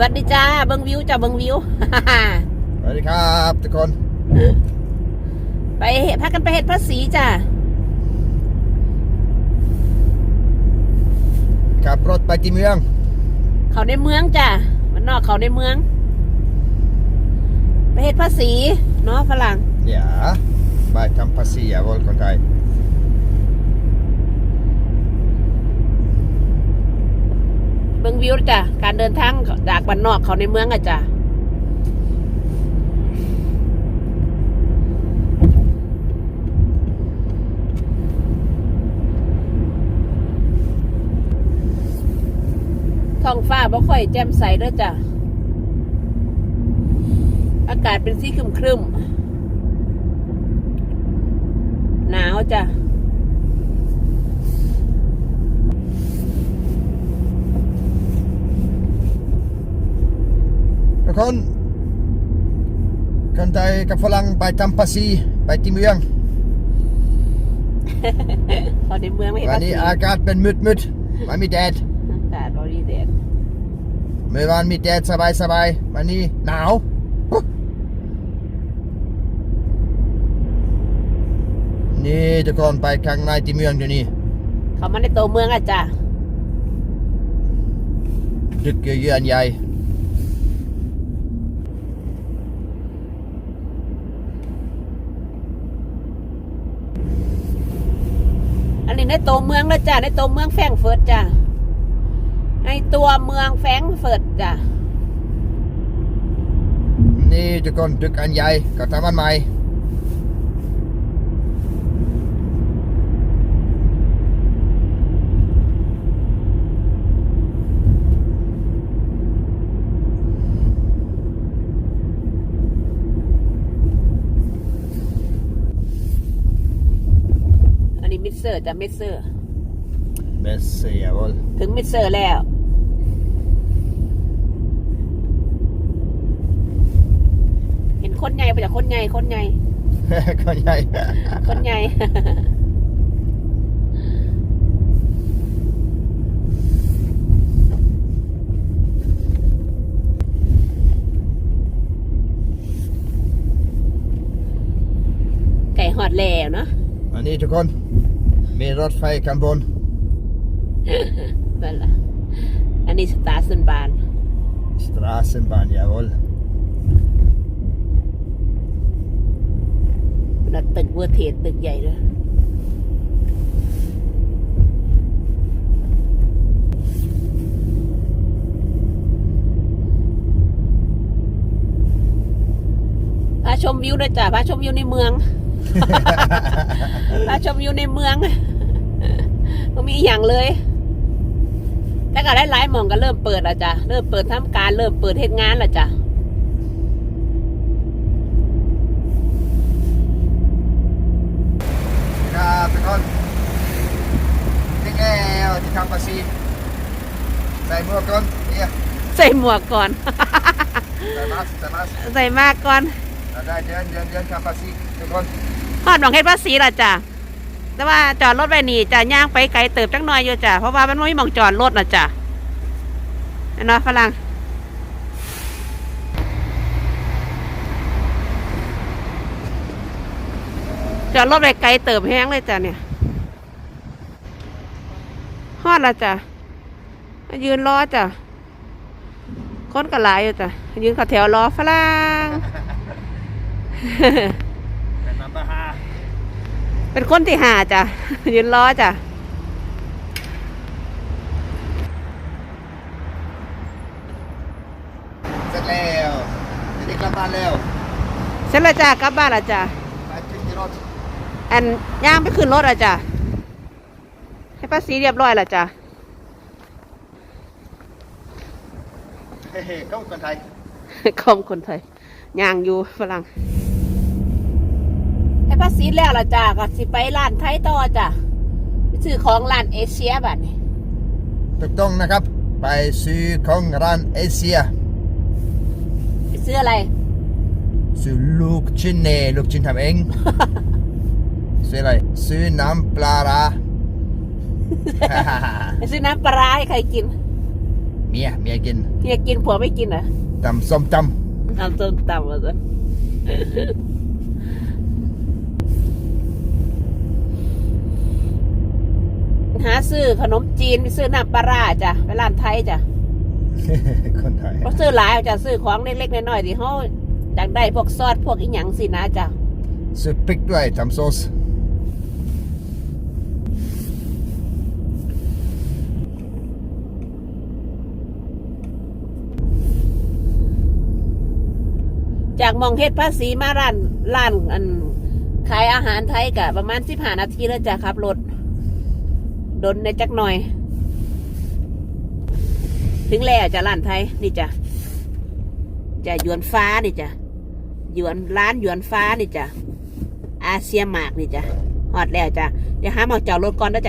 วัสดีจ้าเบิงวิวจ้าเบิงวิว สวัสดีครับทุกคน ไปเฮ็ดพากันไปเฮ็ดภาษีจ้าขับรถไปที่เมือง เขาในเมืองจ้ามันนอกเขาในเมือง ไปเฮ็ดภาษีเนาะฝรั่ง Ja, bij Tampasia, welkom bij. เบิ งวิวจ้าการเดินทางจากบ้านนอกเขาในเมืองอะจ้าท้องฟ้าบ่ค่อยแจ่มใสเด้อจ้ะ อากาศเป็นสีครึมครึมๆหนาวจ้ะ ทุกคนคนไทยกับฝรั่งไปทำภาษีไปที่เมือง พอในเมืองไม่เห็นวันภาษีนี้อากาศเป็นมืดมืดๆไม่มีแดดอากาศบริเดดเมื่อวานมีแดดสบายสบายๆวันนี้หนาวปุ๊บนี่ทุกคนไปข้างในที่เมืองเดี๋ยวนี้เขามาในตัวเมืองอะจ้ะดึกเยือนใหญ่ อันนี้ ในตัวเมืองแล้วจ้ะในตัวเมืองแฟงเฟิร์ตจ้ะในตัวเมืองแฟงเฟิร์ตจ้ะนี่จุกคนดึกอันใหญ่ก็ทำมันใหม่ เซอร์จ้ะมิดเซอร์เบสเซียวลถึงมิดเซอร์แล้ว เห็นคนใหญ่ไปจากคนใหญ่คนใหญ่ก็ใหญ่คนใหญ่ ไก่หอดแล้วเนาะ อันนี้ทุกคน มีรถไฟข้างบนนั่นล่ะอันนี้สตาร์สันบาน Straßenbahn, jawohl. มันตึกเวอร์เทสตึกใหญ่ด้วยพาชมวิวด้วยจ้ะพาชมวิวในเมือง พาชมวิวในเมืองก็มีอหย่างเลย แต่ก็หลายๆหมองก็เริ่มเปิดแล้วจ้ะเริ่มเปิดทำการเริ่มเปิดเหตุงานแล้วจ้ะครับทุกคนถึงแล้วที่ทำภาษีใส่หมวกก่อนเนี่ยใส่หมวกก่อน ใส่มาสใส่มาสใส่มากก่อนแล้วได้เดือนเดือนเดือนทำภาษีทุกคน ฮอดหนองเฮ็ดภาษีละจ้ะแต่ว่าจอดรถไว้นี่จะย่างไปไกลเติบจักหน่อยอยู่จ้ะเพราะว่ามันไม่มีหมองจอดรถนะจ้ะเห็นไหมฝรั่งจอดรถไว้ไกลเติบแห้งเลยจ้ะเนี่ยฮอดละจ้ะยืนรอจ้ะคนก็หลายอยู่จ้ะยืนข้าแถวรอฝรั่ง นนัมเบอร์ห้าเป็นคนที่หาจ้ะ ยืนรอจ้ะเสร็จแล้วจะได้กลับบ้านแล้วเสร็จแล้วจ้ากลับบ้านและจ้ะไปขึ้นที่รถอันย่างไปขึ้นรถและจ้ะให้ภาษีเรียบร้อยและจ้ะเฮ้ๆเข้าคนไทยคมคนไทยย่างอยู่ฝรั่งให้ ภาษีแล้วละจ้ะก็สิไปร้านไทยต่อจ้ะไปซื้อของร้านเอเชียบัดนี้ถูกต้องนะครับ ไปซื้อของร้านเอเชียไปซื้ออะไร ซื้อลูกชิ้นเนลูกชิ้นทำเอง ซื้ออะไร ซื้อน้ำปลาร้า ไปซื้อน้ำปลาร้าให้ใครกินเมียเมียกินเฮียกินผัวไม่กินเหรอะตำส้มตทำส้มตำมาสิ หาซื้อขนมจีนไปซื้อน้ำปลาร้าจ้ะไปร้านไทยจ้ะำคนไทยก็ซื้อหลายจ้ะซื้อของเล็กๆน้อยๆที่เขาอยากได้พวกซอสพวกอีหยังสินะจ้ะซื้อพริกด้วยทำซอสจากหมองเฮ็ดภาษีมาร้านร้านอันขายอาหารไทยกะประมาณสิบห้านาทีแล้วจ้ะครับรถ ดนในจักหน่อย ถึงแล้วจ้ะร้านไทยนี่จ้ะจะยวนฟ้านี่จ้ะยวนร้านยวนฟ้านี่จ้ะอาเซียมากนี่จ้ะหอดแล้วจ้ะเดี๋ยวหาหมอจอดรถก่อนแล้วจ้ะ